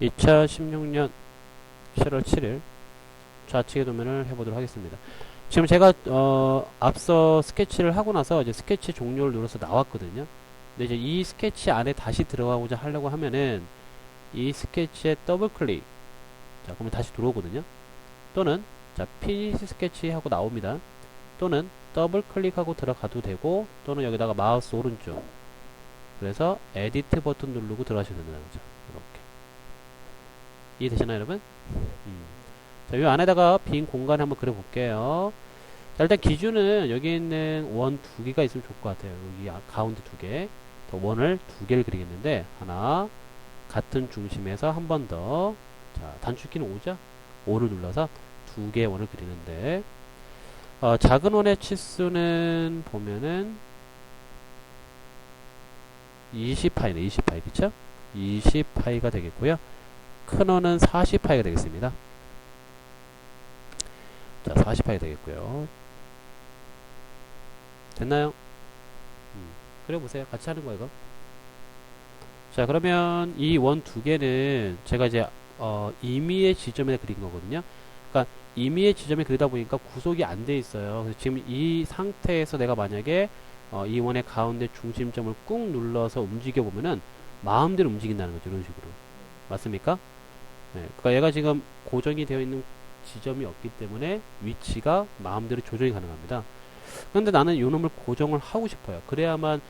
2016년 7월 7일 좌측의 도면을 해보도록 하겠습니다. 지금 제가 어, 앞서 스케치를 하고 나서 이제 스케치 종료를 눌러서 나왔거든요. 근데 이제 이 스케치 안에 다시 들어가고자 하려고 하면은 이 스케치에 더블 클릭. 자, 그러면 다시 들어오거든요. 또는 자, 피니시 스케치 하고 나옵니다. 또는 더블 클릭하고 들어가도 되고 또는 여기다가 마우스 오른쪽. 그래서 에디트 버튼 누르고 들어가시면 된다는 거죠. 이렇게. 이해되시나요, 여러분? 음. 자, 이 안에다가 빈 공간을 한번 그려볼게요. 자, 일단 기준은 여기 있는 원 두 개가 있으면 좋을 것 같아요. 여기 아- 가운데 두 개. 더 원을 두 개를 그리겠는데, 하나, 같은 중심에서 한 번 더. 자, 단축키는 5죠? 5를 눌러서 두 개의 원을 그리는데, 어, 작은 원의 치수는 보면은 20파이네, 20파이, 그쵸? 20파이가 되겠고요. 큰 원은 40파이가 되겠습니다. 자, 40파이 되겠고요. 됐나요? 음, 그려보세요. 같이 하는 거예요, 이거. 자, 그러면 이 원 두 개는 제가 이제, 어, 임의의 지점에 그린 거거든요. 그러니까 임의의 지점에 그리다 보니까 구속이 안 돼 있어요. 그래서 지금 이 상태에서 내가 만약에 어, 이 원의 가운데 중심점을 꾹 눌러서 움직여 보면은 마음대로 움직인다는 거죠. 이런 식으로. 맞습니까? 네, 그러니까 얘가 지금 고정이 되어 있는 지점이 없기 때문에 위치가 마음대로 조정이 가능합니다. 그런데 나는 요 놈을 고정을 하고 싶어요. 그래야만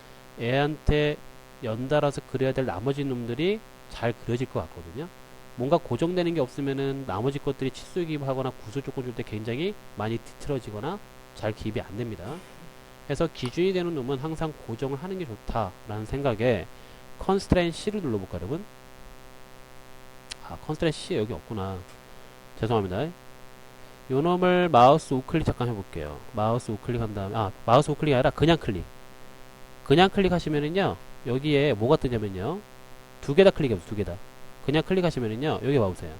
애한테 연달아서 그려야 될 나머지 놈들이 잘 그려질 것 같거든요. 뭔가 고정되는 게 없으면은 나머지 것들이 치수 기입하거나 구조 조건 줄 때 굉장히 많이 뒤틀어지거나 잘 기입이 안 됩니다. 그래서 기준이 되는 놈은 항상 고정을 하는 게 좋다라는 생각에 컨스트레인 C를 눌러볼까 여러분? 아 컨스트레인 C 여기 없구나. 죄송합니다. 요 놈을 마우스 우클릭 잠깐 해볼게요. 마우스 우클릭 한 다음에 아 마우스 우클릭이 아니라 그냥 클릭. 그냥 클릭하시면은요 여기에 뭐가 뜨냐면요 두 개 다 클릭해보세요. 두 개 다. 그냥 클릭하시면은요 여기 와보세요.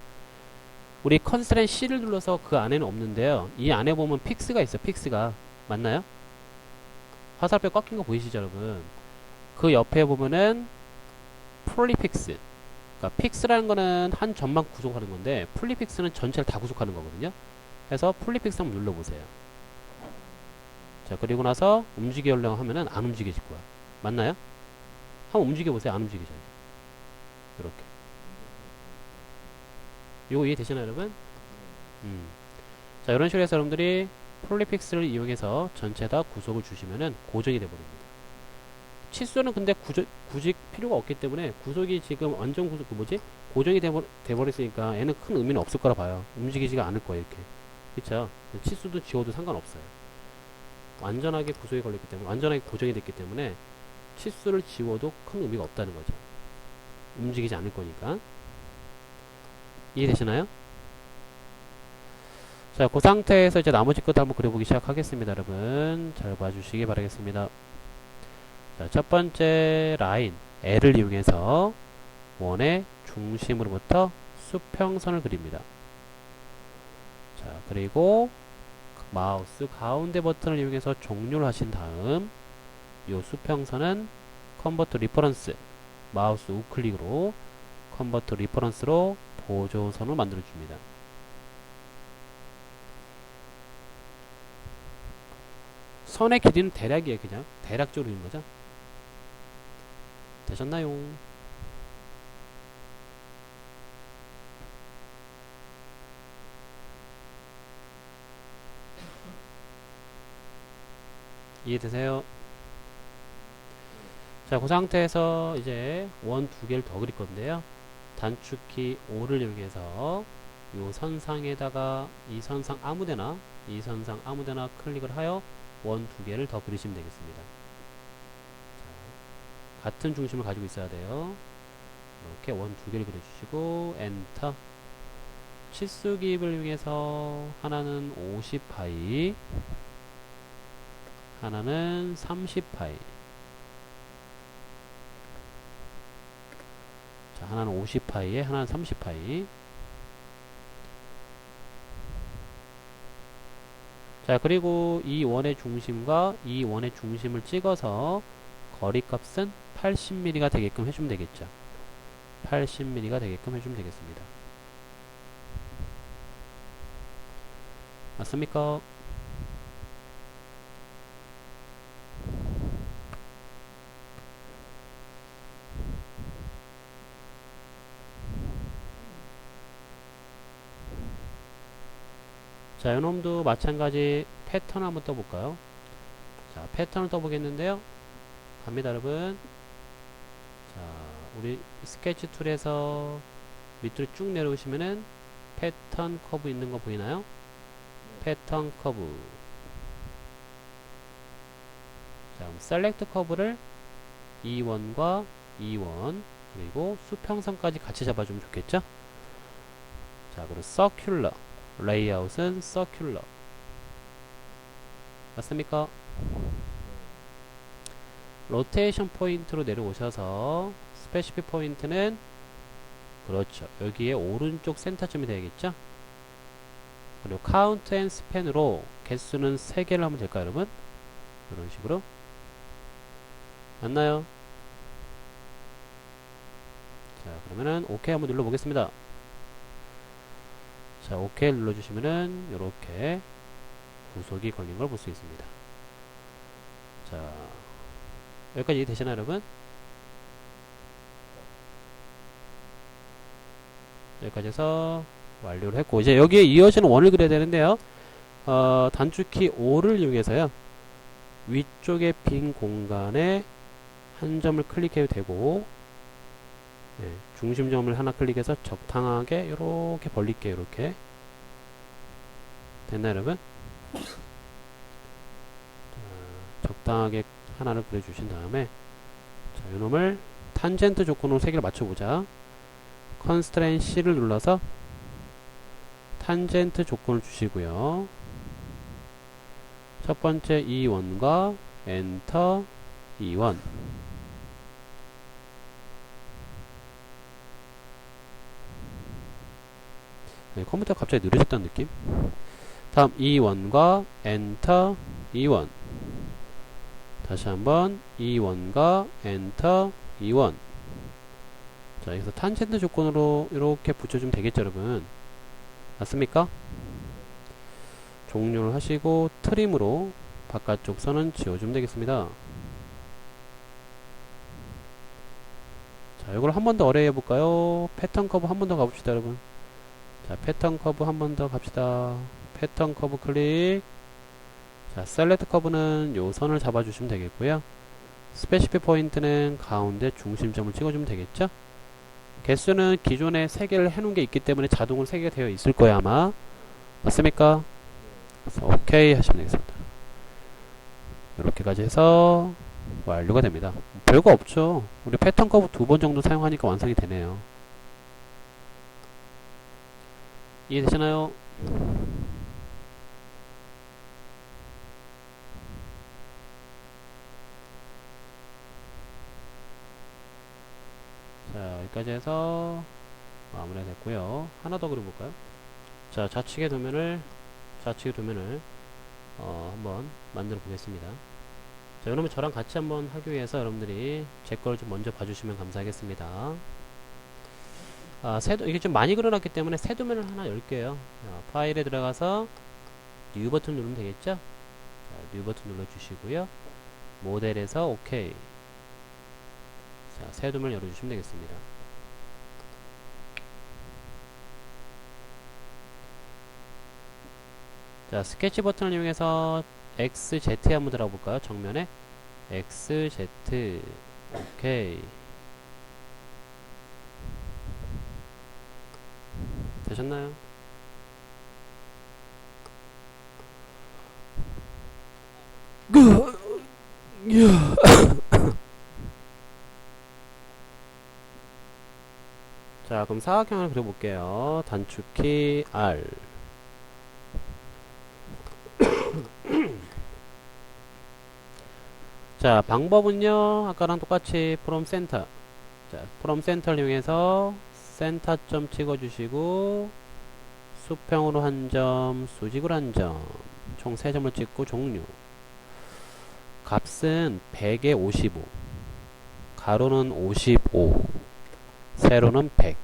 우리 컨스트레인 C를 눌러서 그 안에는 없는데요. 이 안에 보면 픽스가 있어요. 픽스가 맞나요? 화살표 꽉낀거 보이시죠, 여러분? 그 옆에 보면은 폴리픽스. 그러니까 픽스라는 거는 한 점만 구속하는 건데 폴리픽스는 전체를 다 구속하는 거거든요. 그래서 폴리픽스 한번 눌러보세요. 자, 그리고 나서 움직여 하려고 하면은 안 움직여질 거야. 맞나요? 한번 움직여 보세요. 안 움직이잖아요. 이렇게. 이거 이해되시나요, 여러분? 음. 자, 이런 식으로 해서 여러분들이 폴리픽스를 이용해서 전체 다 구속을 주시면은 고정이 되버립니다. 치수는 근데 구조, 굳이 필요가 없기 때문에 구속이 지금 완전 구속, 그 뭐지? 고정이 돼버, 돼버렸으니까 얘는 큰 의미는 없을 거라 봐요. 움직이지가 않을 거예요, 이렇게. 그쵸? 치수도 지워도 상관없어요. 완전하게 구속이 걸렸기 때문에, 완전하게 고정이 됐기 때문에 치수를 지워도 큰 의미가 없다는 거죠. 움직이지 않을 거니까. 이해되시나요? 자, 그 상태에서 이제 나머지 것도 한번 그려보기 시작하겠습니다, 여러분. 잘 봐주시기 바라겠습니다. 자, 첫 번째 라인, L을 이용해서 원의 중심으로부터 수평선을 그립니다. 자, 그리고 마우스 가운데 버튼을 이용해서 종료를 하신 다음 이 수평선은 컨버트 리퍼런스 마우스 우클릭으로 컨버트 리퍼런스로 보조선을 만들어 줍니다. 선의 길이는 대략이에요, 그냥. 대략적으로 있는 거죠. 되셨나요? 이해되세요? 자, 그 상태에서 이제 원 두 개를 더 그릴 건데요. 단축키 5를 이용해서 요 선상에다가 이 선상 아무데나 이 선상 아무데나 클릭을 하여 원 두 개를 더 그리시면 되겠습니다. 자, 같은 중심을 가지고 있어야 돼요. 이렇게 원 두 개를 그려주시고 엔터. 치수 기입을 이용해서 하나는 50파이 하나는 30파이. 자 하나는 50파이에 하나는 30파이. 자 그리고 이 원의 중심과 이 원의 중심을 찍어서 거리값은 80mm가 되게끔 해주면 되겠죠 80mm가 되게끔 해주면 되겠습니다. 맞습니까? 자, 요놈도 마찬가지 패턴 한번 떠볼까요? 자, 패턴을 떠보겠는데요. 갑니다, 여러분. 자, 우리 스케치 툴에서 밑으로 쭉 내려오시면은 패턴 커브 있는 거 보이나요? 패턴 커브. 자, 그럼 셀렉트 커브를 E1과 E1 그리고 수평선까지 같이 잡아주면 좋겠죠? 자, 그리고 서큘러. 레이아웃은 서큘러. 맞습니까? 로테이션 포인트로 내려오셔서 스페시픽 포인트는 그렇죠. 여기에 오른쪽 센터점이 되겠죠? 그리고 카운트 앤 스팬으로 개수는 3개를 하면 될까요, 여러분? 이런 식으로. 맞나요? 자, 그러면은 OK 한번 눌러보겠습니다. 자, OK 눌러주시면은 이렇게 구속이 걸린 걸 볼 수 있습니다. 자, 여기까지 이해되시나요, 여러분? 여기까지 해서 완료를 했고, 이제 여기에 이어지는 원을 그려야 되는데요. 어, 단축키 5를 이용해서요. 위쪽에 빈 공간에 한 점을 클릭해도 되고, 네, 중심점을 하나 클릭해서 적당하게 이렇게 벌릴게요. 이렇게 됐나요, 여러분? 자, 적당하게 하나를 그려주신 다음에 자, 요놈을 탄젠트 조건으로 세 개를 맞춰보자. 컨스트레인 C를 눌러서 탄젠트 조건을 주시고요. 첫 번째 E1과 엔터 E1 네, 컴퓨터가 갑자기 느려졌다는 느낌? 다음 E1과 엔터 E1 다시 한번 E1과 엔터 E1 자 여기서 탄젠트 조건으로 이렇게 붙여주면 되겠죠 여러분 맞습니까? 종료를 하시고 트림으로 바깥쪽 선은 지워주면 되겠습니다 자 이걸 한 번 더 어레이 해볼까요? 패턴 커브 한 번 더 가봅시다 여러분 자, 패턴 커브 한 번 더 갑시다. 패턴 커브 클릭. 자, 셀렉트 커브는 요 선을 잡아주시면 되겠고요. 스페시픽 포인트는 가운데 중심점을 찍어주면 되겠죠? 개수는 기존에 3개를 해놓은 게 있기 때문에 자동으로 3개가 되어 있을 거예요, 아마. 맞습니까? 그래서 오케이 하시면 되겠습니다. 이렇게까지 해서 완료가 됩니다. 별거 없죠. 우리 패턴 커브 두 번 정도 사용하니까 완성이 되네요. 이해되시나요? 자, 여기까지 해서 마무리가 됐고요. 하나 더 그려볼까요? 자, 좌측의 도면을, 좌측의 도면을, 어, 한번 만들어 보겠습니다. 자, 여러분 저랑 같이 한번 하기 위해서 여러분들이 제 걸 좀 먼저 봐주시면 감사하겠습니다. 아, 세도, 이게 좀 많이 그려놨기 때문에 새 도면을 하나 열게요. 어, 파일에 들어가서 뉴 버튼 누르면 되겠죠? 자, 뉴 버튼 눌러주시고요. 모델에서 OK. 자, 새 도면 열어주시면 되겠습니다. 자, 스케치 버튼을 이용해서 XZ 한번 들어볼까요? 정면에 XZ 오케이 되셨나요? 자, 그럼 사각형을 그려볼게요. 단축키 R. 자, 방법은요, 아까랑 똑같이 from center. 자, from center를 이용해서 센터점 찍어주시고, 수평으로 한 점, 수직으로 한 점, 총 3점을 찍고 종료. 값은 100에 55, 가로는 55, 세로는 100.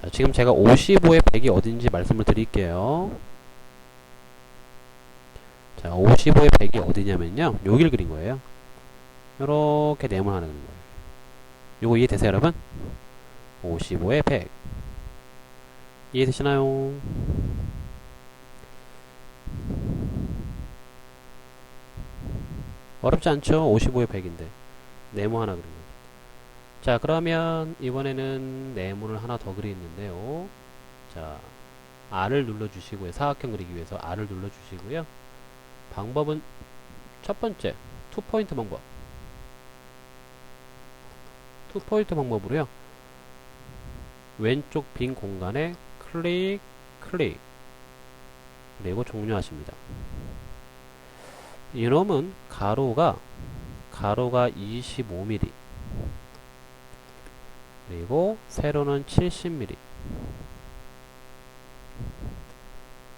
자, 지금 제가 55의 100이 어딘지 말씀을 드릴게요. 자, 55의 100이 어디냐면요. 여기를 그린 거예요. 이렇게 네모하는 거예요. 요거 이해되세요, 여러분? 55의 100. 이해되시나요? 어렵지 않죠? 55의 100인데. 네모 하나 그린 거죠. 자, 그러면 이번에는 네모를 하나 더 그리는데요. 자, R을 눌러주시고요. 사각형 그리기 위해서 R을 눌러주시고요. 방법은 첫 번째, 투포인트 방법. 투포인트 방법으로요. 왼쪽 빈 공간에 클릭, 클릭. 그리고 종료하십니다. 이놈은 가로가 가로가 25mm 그리고 세로는 70mm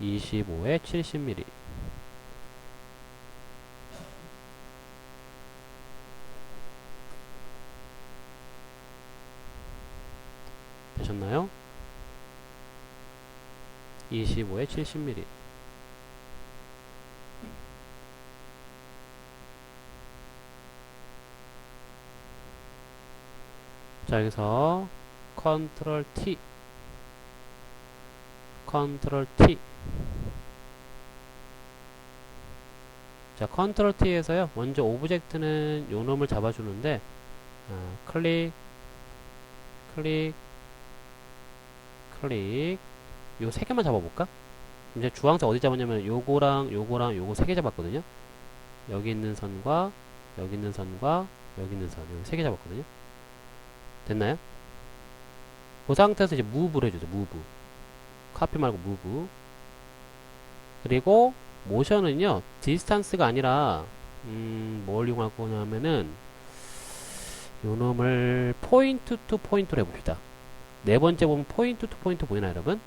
25에 70mm 되셨나요? 25에 70mm 자 여기서 컨트롤 T 컨트롤 T 자 컨트롤 T에서요 먼저 오브젝트는 요 놈을 잡아주는데 아, 클릭 클릭 클릭 요세 개만 잡아볼까? 이제 주황색 어디 잡았냐면 요거랑 요거랑 요거 세 개 잡았거든요 여기 있는 선과 여기 있는 선과 여기 있는 선 여기 세 개 잡았거든요 됐나요? 그 상태에서 이제 무브를 해주죠. 무브. 카피 말고 무브. 그리고 모션은요. 디스탄스가 아니라 음, 뭘 이용할 거냐면은 요 놈을 포인트 투 포인트로 해봅시다. 네 번째 보면 포인트 투 포인트 보이나요, 여러분?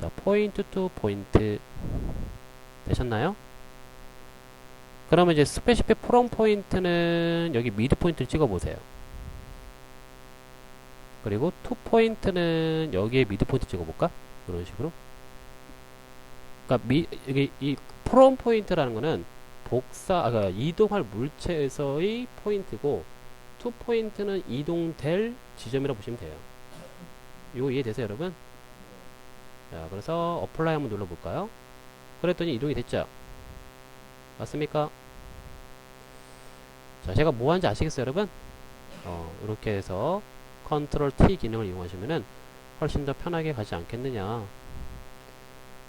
자, 포인트 투 포인트 되셨나요? 그러면 이제 스페시픽 프롬 포인트는 여기 미드 포인트를 찍어 보세요. 그리고 투 포인트는 여기에 미드 포인트 찍어 볼까? 이런 식으로. 그러니까 미, 여기 이 프롬 포인트라는 거는 복사, 아, 그러니까 이동할 물체에서의 포인트고 투 포인트는 이동될 지점이라고 보시면 돼요. 이거 이해되세요, 여러분? 자, 그래서 어플라이 한번 눌러볼까요? 그랬더니 이동이 됐죠? 맞습니까? 자, 제가 뭐 하는지 아시겠어요, 여러분? 어, 이렇게 해서 컨트롤 T 기능을 이용하시면은 훨씬 더 편하게 가지 않겠느냐.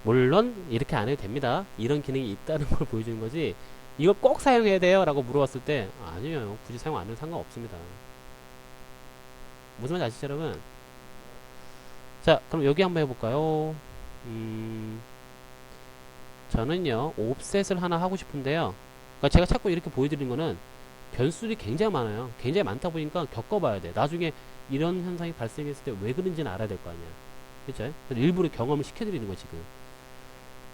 물론 이렇게 안 해도 됩니다. 이런 기능이 있다는 걸 보여주는 거지. 이걸 꼭 사용해야 돼요? 라고 물어봤을 때 아니요. 굳이 사용 안 해도 상관없습니다. 무슨 말인지 아시죠 여러분? 자 그럼 여기 한번 해볼까요? 음, 저는요 옵셋을 하나 하고 싶은데요. 그러니까 제가 자꾸 이렇게 보여드리는 거는 변수들이 굉장히 많아요. 굉장히 많다 보니까 겪어봐야 돼. 나중에 이런 현상이 발생했을 때 왜 그런지는 알아야 될 거 아니야. 그죠? 일부러 경험을 시켜드리는 거 지금.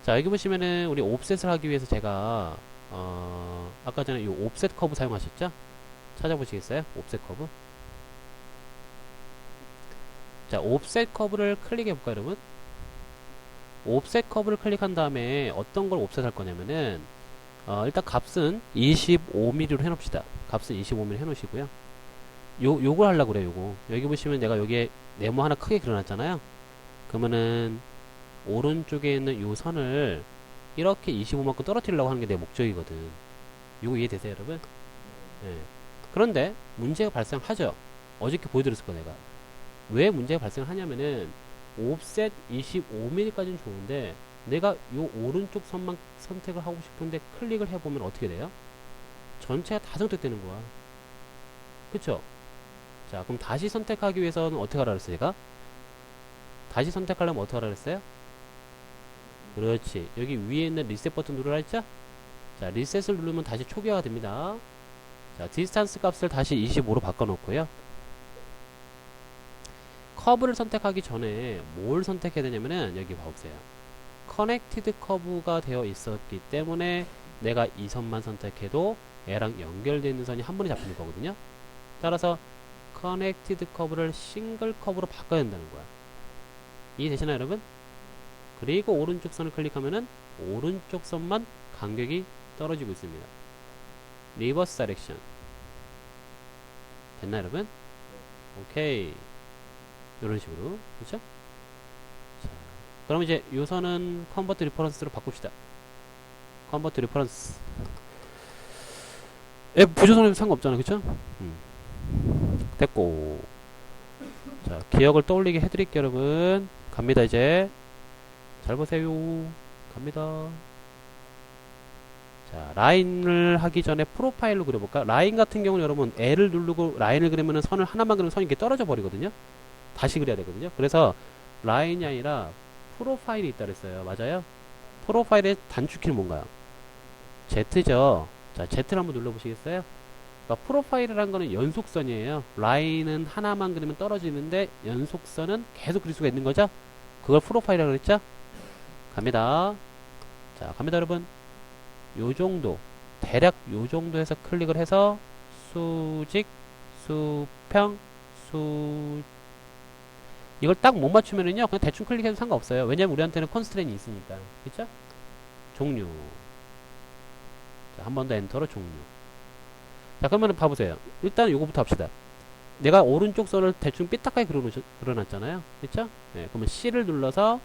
자 여기 보시면은 우리 옵셋을 하기 위해서 제가 어 아까 전에 이 옵셋 커브 사용하셨죠? 찾아보시겠어요? 옵셋 커브. 자 옵셋 커브를 클릭해 볼까요, 여러분? 옵셋 커브를 클릭한 다음에 어떤 걸 옵셋 할 거냐면은 어, 일단 값은 25mm로 해놓읍시다. 값은 25mm 해놓으시고요. 요, 요걸 하려고 그래요, 요거. 여기 보시면 내가 여기에 네모 하나 크게 그려놨잖아요. 그러면은, 오른쪽에 있는 요 선을 이렇게 25만큼 떨어뜨리려고 하는 게 내 목적이거든. 요거 이해되세요, 여러분? 예. 그런데, 문제가 발생하죠. 어저께 보여드렸을 거, 내가. 왜 문제가 발생하냐면은, 옵셋 25mm까지는 좋은데, 내가 요 오른쪽 선만 선택을 하고 싶은데 클릭을 해보면 어떻게 돼요? 전체가 다 선택되는 거야. 그쵸? 자, 그럼 다시 선택하기 위해서는 어떻게 하라 그랬어요, 제가? 다시 선택하려면 어떻게 하라 그랬어요? 그렇지. 여기 위에 있는 리셋 버튼 누르라 했죠? 자, 리셋을 누르면 다시 초기화가 됩니다. 자, 디스탄스 값을 다시 25로 바꿔놓고요. 커브를 선택하기 전에 뭘 선택해야 되냐면은 여기 봐보세요. 커넥티드 커브가 되어 있었기 때문에 내가 이 선만 선택해도 얘랑 연결되어 있는 선이 한 번에 잡히는 거거든요. 따라서 커넥티드 커브를 싱글 커브로 바꿔야 된다는 거야. 이해되시나요, 여러분? 그리고 오른쪽 선을 클릭하면은 오른쪽 선만 간격이 떨어지고 있습니다. 리버스 다이렉션. 됐나 여러분? 오케이. 이런 식으로. 그렇죠? 자, 그럼 이제 요 선은 컨버트 리퍼런스로 바꿉시다. 컨버트 리퍼런스. 에 부조선에도 상관없잖아. 그쵸? 음. 됐고. 자, 기억을 떠올리게 해드릴게요, 여러분. 갑니다, 이제. 잘 보세요. 갑니다. 자, 라인을 하기 전에 프로파일로 그려볼까? 라인 같은 경우는 여러분, L을 누르고 라인을 그리면은 선을 하나만 그리면 선이 이렇게 떨어져 버리거든요? 다시 그려야 되거든요? 그래서 라인이 아니라 프로파일이 있다 그랬어요. 맞아요? 프로파일의 단축키는 뭔가요? Z죠? 자, Z를 한번 눌러보시겠어요? 그러니까 프로파일이라는 거는 연속선이에요. 라인은 하나만 그리면 떨어지는데 연속선은 계속 그릴 수가 있는 거죠? 그걸 프로파일이라고 그랬죠? 갑니다. 자, 갑니다, 여러분. 요 정도, 대략 요 정도에서 클릭을 해서 수직, 수평, 수 이걸 딱 못 맞추면은요, 그냥 대충 클릭해도 상관없어요. 왜냐면 우리한테는 컨스트레인이 있으니까. 그쵸? 종류. 자, 한번 더 엔터로 종류. 자, 그러면 봐보세요. 일단 요거부터 합시다. 내가 오른쪽 선을 대충 삐딱하게 그려놨잖아요. 그쵸? 네, 그러면 C를 눌러서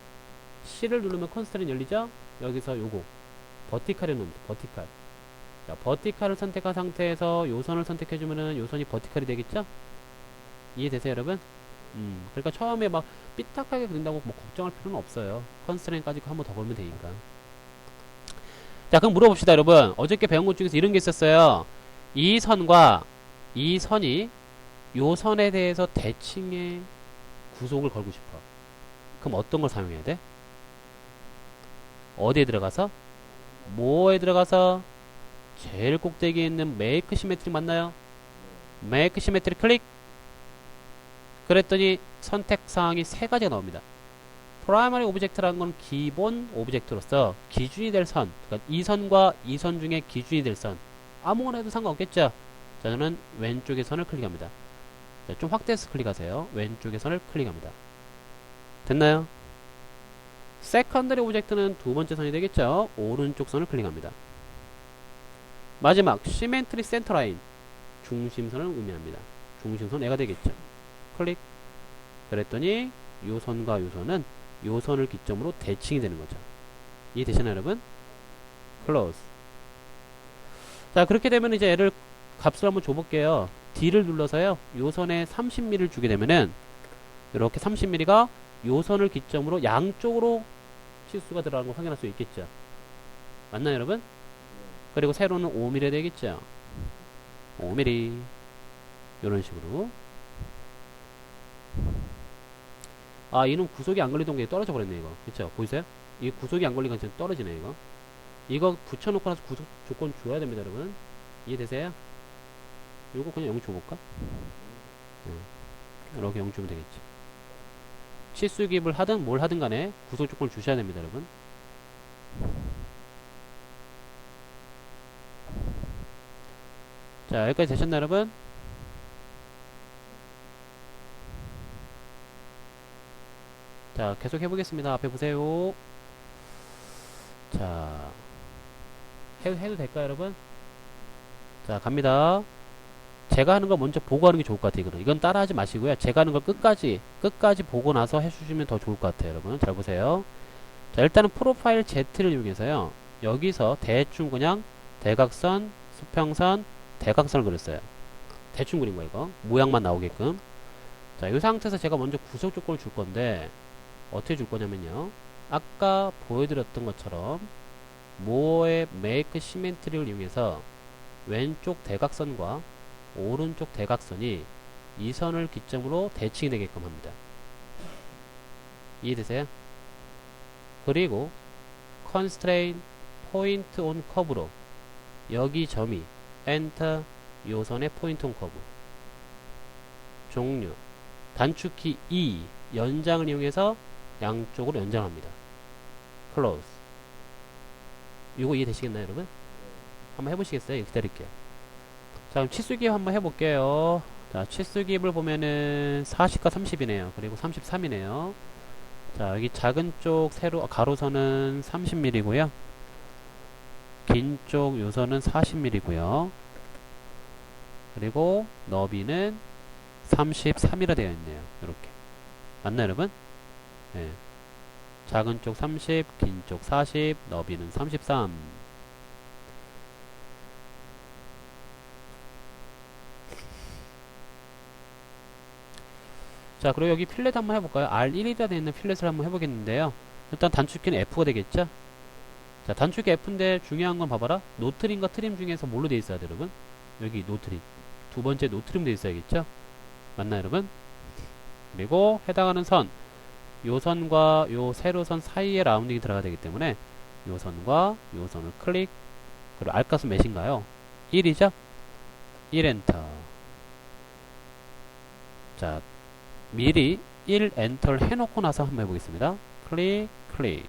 C를 누르면 컨스트레인 열리죠? 여기서 요거. 버티칼에 놓습니다. 버티칼. 자, 버티칼을 선택한 상태에서 요 선을 선택해주면은 요 선이 버티칼이 되겠죠? 이해되세요, 여러분? 음, 그러니까 처음에 막 삐딱하게 그린다고 뭐 걱정할 필요는 없어요. 컨스트레인까지 한 번 더 걸면 되니까. 자, 그럼 물어봅시다, 여러분. 어저께 배운 것 중에서 이런 게 있었어요. 이 선과 이 선이 요 선에 대해서 대칭의 구속을 걸고 싶어. 그럼 어떤 걸 사용해야 돼? 어디에 들어가서? 뭐에 들어가서? 제일 꼭대기에 있는 메이크 시메트리 맞나요? 메이크 시메트리 클릭! 그랬더니 선택 사항이 세 가지가 나옵니다. 프라이머리 오브젝트라는 건 기본 오브젝트로서 기준이 될 선, 그러니까 이 선과 이 선 중에 기준이 될 선, 아무거나 해도 상관없겠죠? 자, 저는 왼쪽의 선을 클릭합니다. 자, 좀 확대해서 클릭하세요. 왼쪽의 선을 클릭합니다. 됐나요? 세컨더리 오브젝트는 두 번째 선이 되겠죠? 오른쪽 선을 클릭합니다. 마지막, 시멘트리 센터 라인. 중심선을 의미합니다. 중심선 애가 되겠죠? 클릭. 그랬더니, 요 선과 요 선은 요 선을 기점으로 대칭이 되는 거죠. 이해되시나요, 여러분? 클로즈. 자, 그렇게 되면 이제 얘를 값을 한번 줘볼게요. D를 눌러서요. 요 선에 30mm를 주게 되면은 이렇게 30mm가 요 선을 기점으로 양쪽으로 치수가 들어가는 걸 확인할 수 있겠죠. 맞나요, 여러분? 그리고 세로는 5mm 되겠죠. 5mm. 이런 식으로. 아, 이놈 구속이 안 걸리던 게 떨어져 버렸네, 이거. 그쵸? 보이세요? 이 구속이 안 걸리니까 지금 떨어지네, 이거. 이거 붙여놓고 나서 구속 조건 줘야 됩니다, 여러분. 이해되세요? 요거 그냥 0 줘볼까? 응. 이렇게 0 주면 되겠지. 치수기입을 하든 뭘 하든 간에 구속 조건을 주셔야 됩니다, 여러분. 자, 여기까지 되셨나요, 여러분? 자, 계속 해보겠습니다. 앞에 보세요. 자, 해도, 해도 될까요, 여러분? 자, 갑니다. 제가 하는 거 먼저 보고 하는 게 좋을 것 같아요, 이거는. 이건 따라 하지 마시고요. 제가 하는 걸 끝까지, 끝까지 보고 나서 해주시면 더 좋을 것 같아요, 여러분. 잘 보세요. 자, 일단은 프로파일 Z를 이용해서요. 여기서 대충 그냥 대각선, 수평선, 대각선을 그렸어요. 대충 그린 거 이거. 모양만 나오게끔. 자, 이 상태에서 제가 먼저 구속 조건을 줄 건데, 어떻게 줄 거냐면요. 아까 보여드렸던 것처럼, 모어의 메이크 시멘트리를 이용해서 왼쪽 대각선과 오른쪽 대각선이 이 선을 기점으로 대칭이 되게끔 합니다. 이해되세요? 그리고 constraint point on curve로 여기 점이 enter 요 선의 point on curve 종류 단축키 E 연장을 이용해서 양쪽으로 연장합니다. close 이거 이해되시겠나요 여러분? 한번 해보시겠어요? 기다릴게요. 자, 그럼 치수기 한번 해볼게요. 자, 자, 치수 기입을 보면은 40과 30이네요. 그리고 33이네요. 자, 여기 작은 쪽 세로, 아, 가로선은 30mm고요. 긴 쪽 요선은 40mm고요. 그리고 너비는 33이라 되어 있네요. 이렇게. 맞나요, 여러분? 네. 작은 쪽 30, 긴 쪽 40, 너비는 33. 자, 그리고 여기 필렛 한번 해볼까요? R1이라 되어 있는 필렛을 한번 해보겠는데요. 일단 단축키는 F가 되겠죠? 자, 단축키 F인데 중요한 건 봐봐라. 노트림과 트림 중에서 뭘로 되어 있어야 돼, 여러분? 여기 노트림. 두 번째 노트림 되어 있어야겠죠? 맞나요, 여러분? 그리고 해당하는 선. 요 선과 요 세로선 사이에 라운딩이 들어가야 되기 때문에 요 선과 요 선을 클릭. 그리고 알값은 몇인가요? 1이죠? 1 엔터. 자, 미리 1 엔터를 해놓고 나서 한번 해보겠습니다. 클릭, 클릭.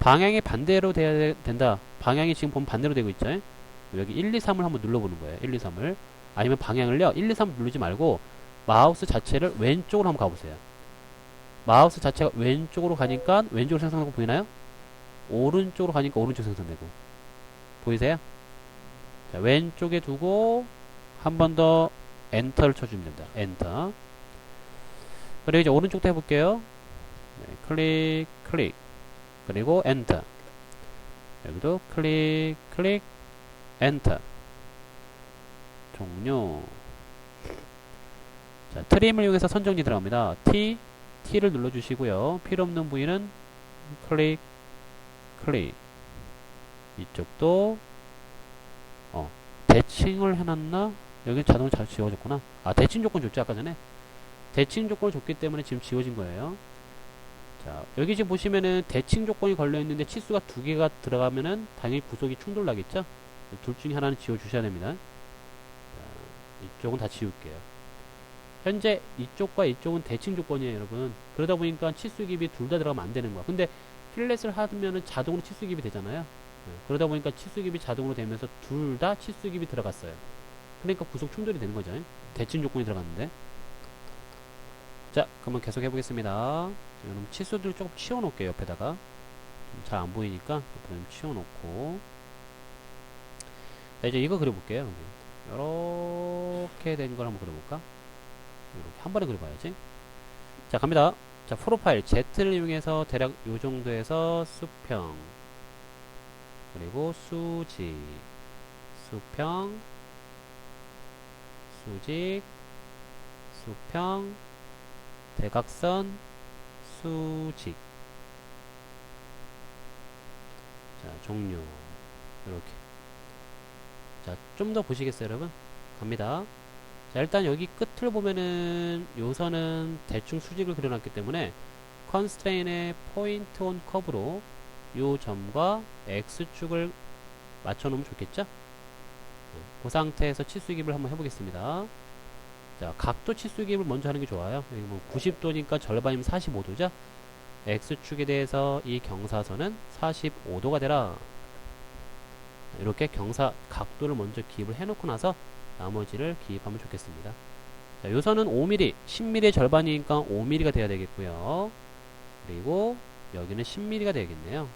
방향이 반대로 돼야 되- 된다. 방향이 지금 보면 반대로 되고 있죠. 여기 1, 2, 3을 한번 눌러보는 거예요. 1, 2, 3을. 아니면 방향을요. 1, 2, 3 누르지 말고 마우스 자체를 왼쪽으로 한번 가보세요. 마우스 자체가 왼쪽으로 가니까 왼쪽으로 생성되고 보이나요? 오른쪽으로 가니까 오른쪽 생성되고 보이세요? 자, 왼쪽에 두고 한 번 더 엔터를 쳐주면 됩니다. 엔터. 그리고 이제 오른쪽도 해볼게요. 네, 클릭, 클릭. 그리고 엔터. 여기도 클릭, 클릭, 엔터. 종료. 자, 트림을 이용해서 선정리 들어갑니다. T, T를 눌러주시고요. 필요 없는 부위는 클릭, 클릭. 이쪽도, 어, 대칭을 해놨나? 여기 자동으로 잘 지워졌구나. 아, 대칭 조건 줬죠, 아까 전에? 대칭 조건을 줬기 때문에 지금 지워진 거예요. 자, 여기 지금 보시면은 대칭 조건이 걸려 있는데 치수가 두 개가 들어가면은 당연히 구속이 충돌 나겠죠? 둘 중에 하나는 지워주셔야 됩니다. 자, 이쪽은 다 지울게요. 현재 이쪽과 이쪽은 대칭 조건이에요, 여러분. 그러다 보니까 치수 기입이 둘 다 들어가면 안 되는 거야. 근데 필렛을 하면은 자동으로 치수 기입이 되잖아요. 네, 그러다 보니까 치수 기입이 자동으로 되면서 둘 다 치수 기입이 들어갔어요. 그러니까 구속 충돌이 되는 거죠. 대칭 조건이 들어갔는데. 자, 그러면 계속 해보겠습니다. 여러분 치수들 조금 치워 놓을게요 옆에다가 잘 안 보이니까 옆에 좀 치워 놓고 자, 이제 이거 그려볼게요 이렇게 된 걸 한번 그려볼까 이렇게 한 번에 그려봐야지. 자 갑니다. 자 프로파일 Z를 이용해서 대략 요 정도에서 수평 그리고 수직 수평 수직 수평 대각선 수직. 자 종료 이렇게. 자 좀 더 보시겠어요 여러분? 갑니다 자 일단 여기 끝을 보면은 요선은 대충 수직을 그려놨기 때문에 컨스트레인의 포인트 온 커브로 요 점과 x축을 맞춰놓으면 좋겠죠 네, 그 상태에서 치수기입을 한번 해보겠습니다 자, 각도 치수 기입을 먼저 하는 게 좋아요. 뭐 90도니까 절반이면 45도죠. X축에 대해서 이 경사선은 45도가 되라. 이렇게 경사 각도를 먼저 기입을 해놓고 나서 나머지를 기입하면 좋겠습니다. 자, 요선은 5mm, 10mm의 절반이니까 5mm가 돼야 되겠고요. 그리고 여기는 10mm가 되겠네요.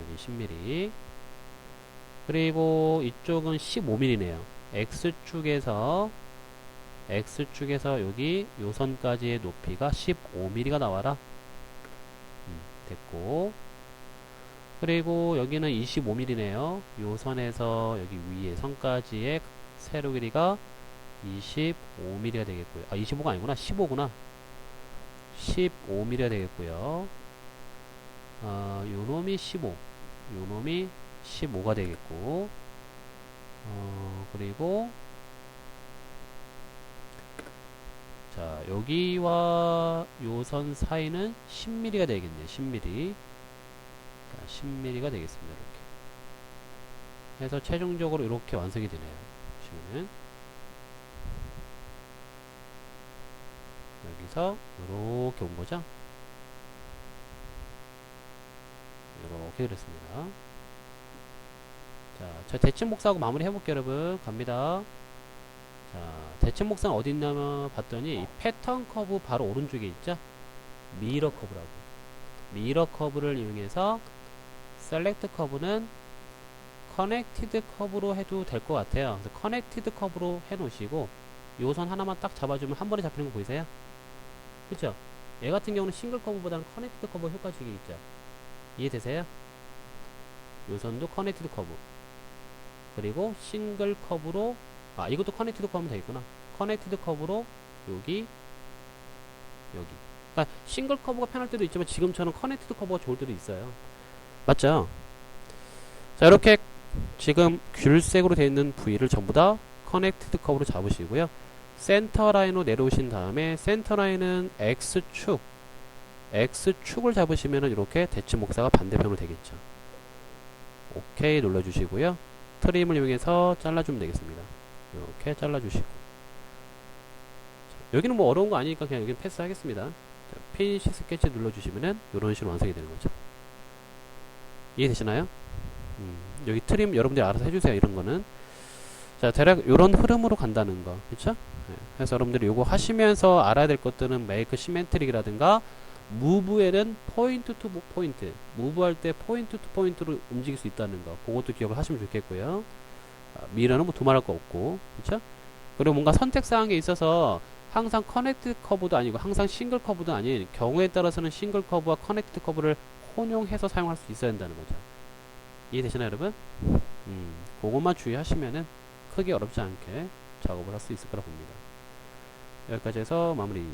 여기 10mm. 그리고 이쪽은 15mm네요. X축에서 X축에서 여기 요선까지의 높이가 15mm가 나와라 음, 됐고 그리고 여기는 25mm네요. 요 선에서 여기 위에 선까지의 세로 길이가 25mm가 되겠고요. 아 25가 아니구나. 15구나. 15mm가 되겠고요. 아, 요놈이 15 요놈이 15가 되겠고 어, 그리고 자 여기와 요선 사이는 10mm가 되겠네요. 10mm 자, 10mm가 되겠습니다 이렇게 해서 최종적으로 이렇게 완성이 되네요 보시면은 여기서 이렇게 온 거죠 이렇게 그랬습니다 자, 저 대칭 복사하고 마무리 해볼게요, 여러분. 갑니다. 자, 대체 목상 어디 있냐면 봤더니 이 패턴 커브 바로 오른쪽에 있죠? 미러 커브라고. 미러 커브를 이용해서 셀렉트 커브는 커넥티드 커브로 해도 될 것 같아요. 커넥티드 커브로 해 놓으시고 요선 하나만 딱 잡아주면 한 번에 잡히는 거 보이세요? 그쵸? 얘 같은 경우는 싱글 커브보다는 커넥티드 커브 효과적이 있죠. 이해되세요? 요선도 커넥티드 커브. 그리고 싱글 커브로 아 이것도 커넥티드 커브면 되겠구나. 커넥티드 커브로 여기 여기. 그러니까 싱글 커브가 편할 때도 있지만 지금처럼 커넥티드 커브가 좋을 때도 있어요. 맞죠? 자 이렇게 지금 귤색으로 되어 있는 부위를 전부 다 커넥티드 커브로 잡으시고요. 센터 라인으로 내려오신 다음에 센터 라인은 X축 X축을 잡으시면은 이렇게 대치 목사가 반대편으로 되겠죠. 오케이 눌러주시고요. 트림을 이용해서 잘라주면 되겠습니다. 이렇게 잘라주시고 자, 여기는 뭐 어려운 거 아니니까 그냥 여기는 패스하겠습니다. 자, 피니시 스케치 눌러주시면은 이런 식으로 완성이 되는 거죠. 이해되시나요? 음, 여기 트림 여러분들이 알아서 해주세요. 이런 거는 자 대략 이런 흐름으로 간다는 거 그렇죠? 그래서 여러분들이 이거 하시면서 알아야 될 것들은 메이크 시멘트릭이라든가 무브에는 포인트 투 포인트 무브할 때 포인트 투 포인트로 움직일 수 있다는 거 그것도 기억을 하시면 좋겠고요 아, 미러는 뭐 두말할 거 없고 그렇죠? 그리고 뭔가 선택사항에 있어서 항상 커넥트 커브도 아니고 항상 싱글 커브도 아닌 경우에 따라서는 싱글 커브와 커넥트 커브를 혼용해서 사용할 수 있어야 한다는 거죠. 이해되시나요 여러분? 음, 그것만 주의하시면은 크게 어렵지 않게 작업을 할 수 있을 거라 봅니다. 여기까지 해서 마무리